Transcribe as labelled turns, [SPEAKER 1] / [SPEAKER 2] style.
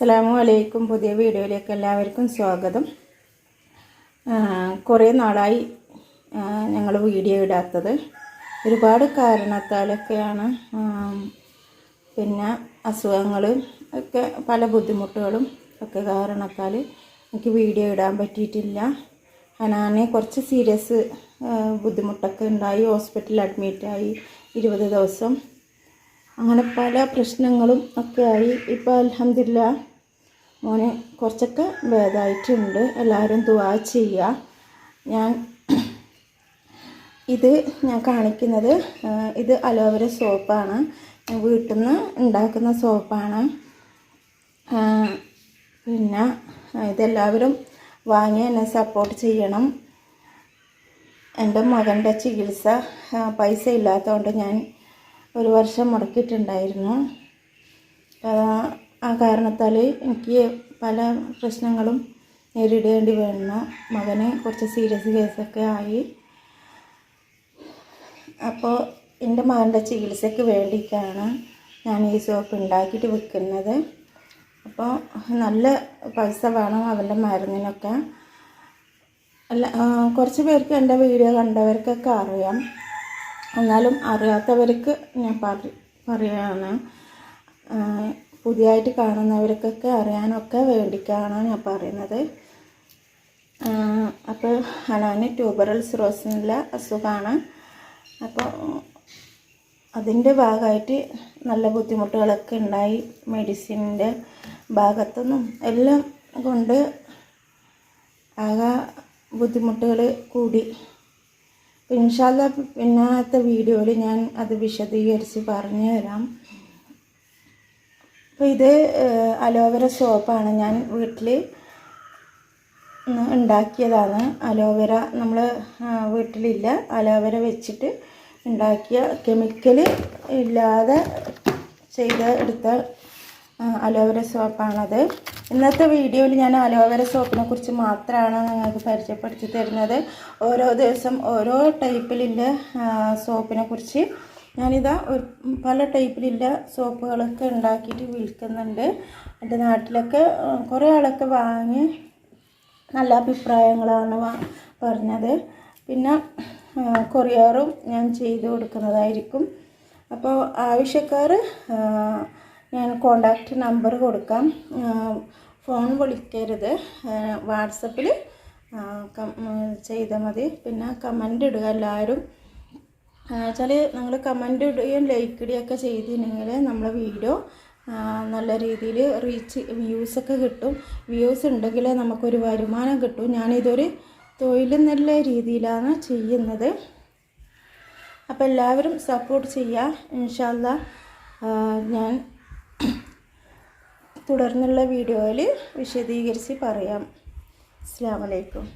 [SPEAKER 1] അസ്സാമു അലൈക്കും. പുതിയ വീഡിയോയിലേക്ക് എല്ലാവർക്കും സ്വാഗതം. കുറേ നാളായി ഞങ്ങൾ വീഡിയോ ഇടാത്തത്. ഒരുപാട് കാരണത്താലൊക്കെയാണ് പിന്നെ അസുഖങ്ങൾ ഒക്കെ പല ബുദ്ധിമുട്ടുകളും ഒക്കെ കാരണത്താൽ എനിക്ക് വീഡിയോ ഇടാൻ പറ്റിയിട്ടില്ല. ഹനാനെ കുറച്ച് സീരിയസ് ബുദ്ധിമുട്ടൊക്കെ ഉണ്ടായി. ഹോസ്പിറ്റലിൽ അഡ്മിറ്റായി ഇരുപത് ദിവസം. അങ്ങനെ പല പ്രശ്നങ്ങളും ഒക്കെ ആയി. ഇപ്പോൾ അലഹമില്ല മോനെ കുറച്ചൊക്കെ ഭേദമായിട്ടുണ്ട് എല്ലാവരും ദുവാ ചെയ്യുക. ഞാൻ ഇത് ഞാൻ കാണിക്കുന്നത് ഇത് അലോവര സോപ്പാണ്. വീട്ടിൽ നിന്ന് ഉണ്ടാക്കുന്ന സോപ്പാണ്. പിന്നെ ഇതെല്ലാവരും വാങ്ങി എന്നെ സപ്പോർട്ട് ചെയ്യണം. എന്റെ മകന്റെ ചികിത്സ പൈസ ഇല്ലാത്തതുകൊണ്ട് ഞാൻ ഒരു വർഷം മുടക്കിയിട്ടുണ്ടായിരുന്നു. ആ, കാരണത്താൽ എനിക്ക് പല പ്രശ്നങ്ങളും നേരിടേണ്ടി വന്നു. മകന് കുറച്ച് സീരിയസ് കേസൊക്കെ ആയി. അപ്പോൾ എന്റെ മകന്റെ ചികിത്സയ്ക്ക് വേണ്ടിയിട്ടാണ് ഞാൻ ഈ സോപ്പ് ഉണ്ടാക്കിയിട്ട് വിൽക്കുന്നത്. അപ്പോൾ നല്ല പൈസ വേണം അവന്റെ മരുന്നിനൊക്കെ. അല്ല കുറച്ച് പേർക്ക് എന്റെ വീഡിയോ കണ്ടവർക്കൊക്കെ അറിയാം. എന്നാലും അറിയാത്തവർക്ക് ഞാൻ പറ പറയാണ്. ആ, പുതിയതായിട്ട് കാണുന്നവർക്കൊക്കെ അറിയാനൊക്കെ വേണ്ടിക്കാണ് ഞാൻ പറയുന്നത്. അപ്പോൾ ഹനാന് ട്യൂബറൽ സിറോസിനുള്ള അസുഖമാണ് അപ്പോൾ അതിന്റെ ഭാഗമായിട്ട് നല്ല ബുദ്ധിമുട്ടുകളൊക്കെ ഉണ്ടായി മെഡിസിന്റെ ഭാഗത്തുനിന്നും. എല്ലാം കൊണ്ട് ആകെ ബുദ്ധിമുട്ടുകൾ കൂടി. ഇൻഷാല്ല പിന്നത്തെ വീഡിയോയിൽ ഞാൻ അത് വിശദീകരിച്ച് പറഞ്ഞു തരാം അപ്പോൾ ഇത് അലോവേര സോപ്പാണ് ഞാൻ വീട്ടിൽ ഉണ്ടാക്കിയതാണ്. അലോവേര നമ്മൾ വീട്ടിലില്ല. അലോവേര വെച്ചിട്ട് ഉണ്ടാക്കിയ കെമിക്കൽ ഇല്ലാതെ ചെയ്ത് എടുത്ത അലോവേര സോപ്പാണത്. ഇന്നത്തെ വീഡിയോയിൽ ഞാൻ അലോവേര സോപ്പിനെ കുറിച്ച് മാത്രമാണ് നിങ്ങൾക്ക് പരിചയപ്പെടുത്തി തരുന്നത്. ഓരോ ദിവസം ഓരോ ടൈപ്പിലുള്ള സോപ്പിനെ കുറിച്ച്. ഞാനിതാ ഒരു പല ടൈപ്പിലുള്ള സോപ്പുകളൊക്കെ ഉണ്ടാക്കിയിട്ട് വിൽക്കുന്നുണ്ട്. എന്റെ നാട്ടിലൊക്കെ കുറേ ആളൊക്കെ വാങ്ങി നല്ല അഭിപ്രായങ്ങളാണ് പറഞ്ഞത്. പിന്നെ കൊറിയറും ഞാൻ ചെയ്തു കൊടുക്കുന്നതായിരിക്കും. അപ്പോൾ ആവശ്യക്കാർ ഞാൻ കോണ്ടാക്റ്റ് നമ്പർ കൊടുക്കാം. ഫോൺ വിളിക്കരുത്. വാട്സപ്പിൽ ചെയ്താൽ മതി. പിന്നെ കമന്റ് ഇടുക എല്ലാവരും. വെച്ചാൽ നിങ്ങൾ കമന്റ് ഇടുകയും ലൈക്ക് ഇടുകയൊക്കെ ചെയ്തിട്ടുണ്ടെങ്കിൽ നമ്മളെ വീഡിയോ നല്ല രീതിയിൽ റീച്ച് വ്യൂസൊക്കെ കിട്ടും. വ്യൂസ് ഉണ്ടെങ്കിൽ നമുക്കൊരു വരുമാനം കിട്ടും. ഞാനിതൊരു തൊഴിൽ നല്ല രീതിയിലാണ് ചെയ്യുന്നത്. അപ്പോൾ എല്ലാവരും സപ്പോർട്ട് ചെയ്യുക ഇൻഷാല്ല ഞാൻ തുടർന്നുള്ള വീഡിയോയിൽ വിശദീകരിച്ച് പറയാം. അസ്സാം വലൈക്കും